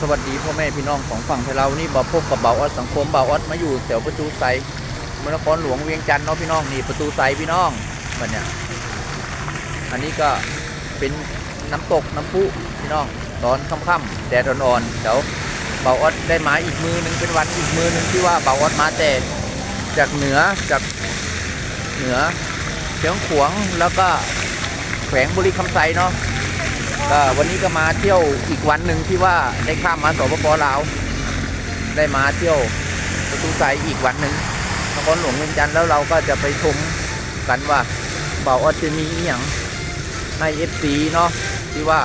สวัสดีพ่อแม่พี่น้องของฝั่งไทยเรานี่บ่พบกับเบาออดสังคมเบาออดมาอยู่แถวประตูไซเมืองนครหลวงเวียงจันทน์เนาะพี่น้องนี่ประตูไซพี่น้องบัดเนี่ยอันนี้ก็เป็นน้ำตกน้ำพุพี่น้องตอนค่ำๆแดดอ่อนๆเดี๋ยวเบาออดได้มาอีกมือหนึงเป็นวันอีกมือหนึงที่ว่าเบาออดมาแต่จากเหนือจากเหนือเชียงขวงแล้วก็แขวงบุรีคำไซเนาะ ก็วันนี้ก็มาเที่ยวอีกวันหนึ่งที่ว่าได้ข้ามมาสปปลาว ได้มาเที่ยวประตูไซอีกวันหนึ่งนครหลวงเวียงจันทร์แล้วเราก็จะไปชมกันว่าเบาออดจะมีอย่างในเอฟซีเนาะที่ว่า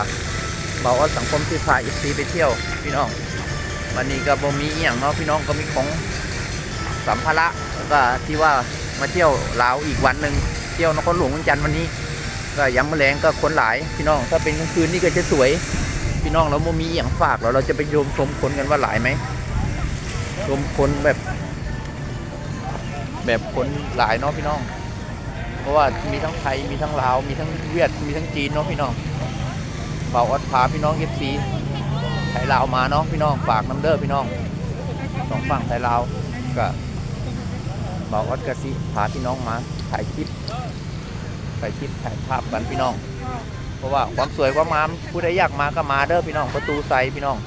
เบาออดสังคมที่พาเอฟซีไปเที่ยวพี่น้อง วันนี้ก็บ่มีอย่างเนาะพี่น้องก็มีของสัมภาระแล้วก็ที่ว่ามาเที่ยวลาวอีกวันหนึ่งเที่ยวนครหลวงเวียงจันทร์วันนี้ ก็ย้ำแมลงก็คนหลายพี่น้อง ถ้าเป็นกลางคืนนี่ก็จะสวย พี่น้องเราโมมีอย่างฝากเราเราจะไปชมชมคนกันว่าหลายไหมชมคนแบบ แบบคนหลายเนาะพี่น้อง เพราะว่ามีทั้งไทยมีทั้งลาวมีทั้งเวียดมีทั้งจีนเนาะพี่น้องเป่าอัดพาพี่น้องเอฟซีไทยลาวมาเนาะพี่น้องฝากน้ำเด้อพี่น้องสองฝั่งไทยลาวก็เป่าอัดกระสิพาพี่น้องมาถ่ายคลิป ถ่ายคลิปถ่ายภาพกันพี่น้อง เพราะว่าความสวยความงามผู้ใดอยากมาก็มาเด้อพี่น้อง ประตูไซพี่น้อง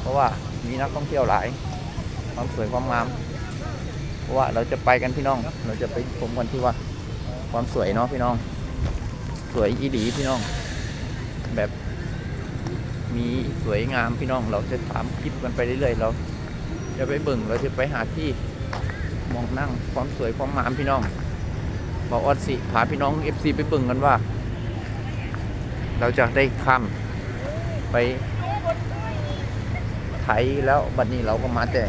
เพราะว่ามีนักท่องเที่ยวหลาย ความสวยความงาม เพราะว่าเราจะไปกันพี่น้อง เราจะไปชมกันที่ว่า ความสวยเนาะพี่น้อง สวยอีหลีพี่น้อง แบบมีสวยงามพี่น้อง เราจะถามคลิปกันไปเรื่อยๆเราจะไปเบิ่งเราจะไปหาที่มองนั่งความสวยความงามพี่น้อง บอกออดสิพาพี่น้อง FC ไปเบิ่งกันว่า เราจะได้ข้ามไปไทยแล้วบัดนี้เราก็มาแต่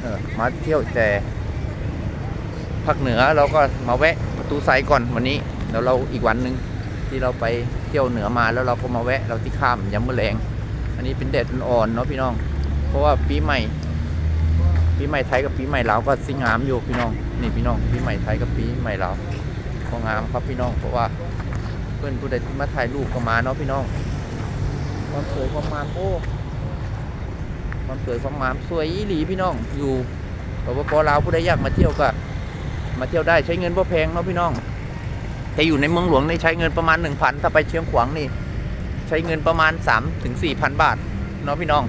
เออมาเที่ยวแต่ภาคเหนือเราก็มาแวะประตูไซก่อนวันนี้แล้วเราอีกวันหนึ่งที่เราไปเที่ยวเหนือมาแล้วเราก็มาแวะเราที่ข้ามยำมะแรง อันนี้เป็นแดดอ่อนเนาะพี่น้อง เพราะว่าปีใหม่ ปีใหม่ไทยกับปีใหม่ลาวก็สิงามอยู่พี่น้อง นี่พี่น้องปีใหม่ไทยกับปีใหม่ลาวก็งามครับพี่น้องเพราะว่าเพื่อนผู้ใดที่มาถ่ายรูปก็มาเนาะพี่น้องความสวยความงามโอ้ความสวยความงามสวยอีหลีพี่น้องอยู่ปปปลาวผู้ใดอยากมาเที่ยวก็มาเที่ยวได้ใช้เงินบ่แพงเนาะพี่น้องแต่อยู่ในเมืองหลวงในใช้เงินประมาณ1,000ถ้าไปเชียงขวางนี่ใช้เงินประมาณ3ถึง4,000 บาทเนาะพี่น้อง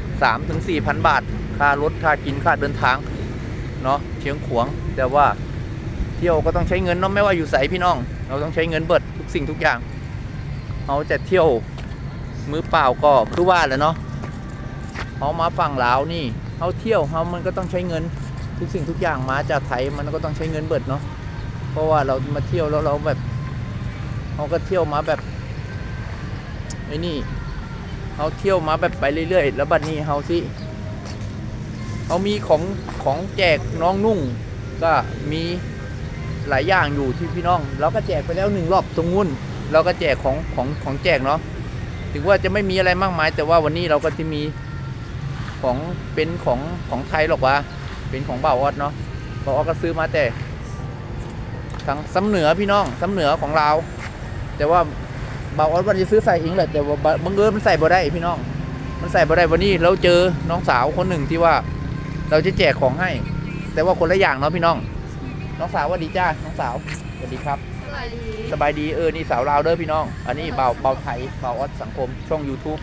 3ถึง4,000 บาท ค่ารถค่ากินค่าเดินทาง เนาะเชียงขวางแต่ว่าเที่ยวก็ต้องใช้เงินเนาะไม่ว่าอยู่ใสพี่น้อง เราต้องใช้เงินเบิดทุกสิ่งทุกอย่างเราจะเที่ยวมือเปล่าก็คือว่าแหละเนาะเขามาฝั่งลาวนี่เขาเที่ยวเขามันก็ต้องใช้เงินทุกสิ่งทุกอย่างมาจากไทยมันก็ต้องใช้เงินเบิดเนาะเพราะว่าเรามาเที่ยวแล้วเราแบบเขาก็เที่ยวมาแบบไอ้นี่เขาเที่ยวมาแบบไปเรื่อยๆ แล้วบัดนี้เขาสิ เขามีของของแจกน้องนุ่ง ก็มีหลายอย่างอยู่ที่พี่น้อง เราก็แจกไปแล้วหนึ่งรอบตรงนู้นเราก็แจกของของของแจกเนาะถึงว่าจะไม่มีอะไรมากมาย แต่ว่าวันนี้เราก็จะมีของเป็นของของไทยหรอกวะเป็นของบ่าวออดเนาะบ่าวออดก็ซื้อมาแต่ทางซ้ำเหนือพี่น้องซ้ำเหนือของเรา แต่ว่าบ่าวออดวันจะซื้อใส่เองแหละแต่ว่าบังเอิญมันใส่บ่ได้พี่น้อง มันใส่บ่ได้วันนี้เราเจอน้องสาวคนหนึ่งที่ว่า เราจะแจกของให้ แต่ว่าคนละอย่างเนาะพี่น้อง น้องสาวสวัสดีจ้า น้องสาวสวัสดีครับสวัสดีสบายดีเออนี่สาวลาวเด้อพี่น้อง อันนี้เบาเบาไทยเบาออดสังคม ช่อง YouTube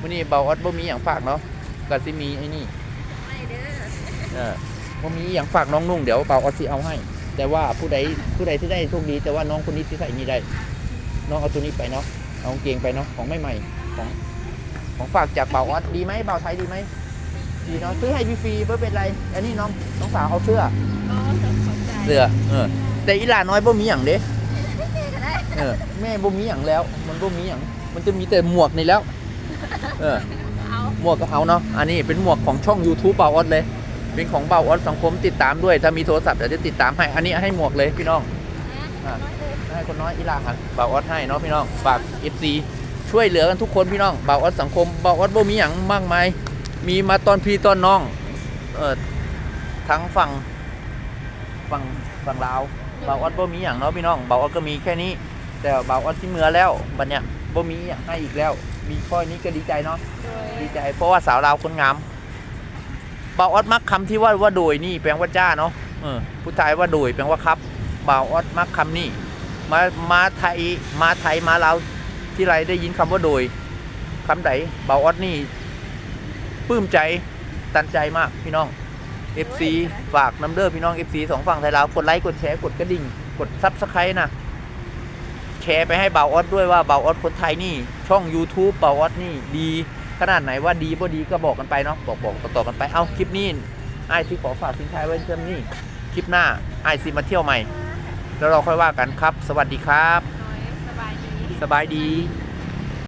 วันนี้เบาออดบ่มีอย่างฝากเนาะก็สิมีไอ้นี่ไม่เด้อเออบ่มีอย่างฝากน้องนุ่งเดี๋ยวเบาออดสิเอาให้ แต่ว่าผู้ใดผู้ใดที่ได้โชคดี แต่ว่าน้องคนนี้ที่ใส่นี่ได้ น้องเอาตัวนี้ไปเนาะเอากางเกงไปเนาะของใหม่ๆของของฝากจากเบาออดดีไหมเบาไทยดีไหม ดีเนาะซื้อให้ฟรีๆไม่เป็นไร อันนี้น้องน้องสาวเอาเสื้อ อ๋อขอบใจเสื้อเออ แต่อีหลาน้อยบ่มีอย่างเด้ก็ได้เออแม่บ่มีอย่างแล้ว มันบ่มีอย่างมันจะมีแต่หมวกนี่แล้ว เออ เอาหมวกก็เอาเนาะ อันนี้เป็นหมวกของช่อง YouTube เบาออดเลย เป็นของเบาออดสังคมติดตามด้วย ถ้ามีโทรศัพท์เดี๋ยวจะติดตามให้ อันนี้ให้หมวกเลยพี่น้องน้อยเด้อให้คนน้อยอีหลาหันเบาออดให้เนาะพี่น้อง ฝาก FC ช่วยเหลือกันทุกคนพี่น้อง เบาออดสังคม เบาออดบ่มีอย่างมากมาย มีมาตอนพี่ตอนน้องเออทั้งฝั่งฝั่งฝั่งลาวเบาออดบ่มีอย่างเนาะพี่น้องเบาออดก็มีแค่นี้ แต่ว่าเบาออดที่เมือแล้วบัดเนี้ยบ่มีอย่างให้อีกแล้ว มีข้อนี้ก็ดีใจเนาะโดยดีใจ เพราะว่าสาวลาวคนงามบ่าวออดมักคำที่ว่าว่าโดยนี่แปลว่าจ้าเนาะเออผู้ชายว่าโดยแปลว่าครับบ่าวออดมักคำนี่มามาไทยมาไทยมาลาวที่ไรได้ยินคำว่าโดยคำไหนบ่าวออดนี่ป ลื้มใจตันใจมากพี่น้อง FC ฝากน้ำเด้อพี่น้อง FC สองฝั่งไทยลาวกดไลค์กดแชร์กดกระดิ่ง กดซับสไครต์นะแชร์ไปให้เบาออดด้วยว่าเบาออดคนไทยนี่ ช่อง YouTube เบาออดนี่ดี ขนาดไหนว่าดีบ่ดีก็บอกกันไปเนาะบอกบอกต่อๆกันไปเอาคลิปนี้ไอ้ายที่ขอฝากทิ้งท้ายไว้เช่นนี้คลิปหน้าไอ้ายซีมาเที่ยวใหม่ แล้วเราค่อยว่ากันครับ สวัสดีครับน้อยสบายดีสบายดี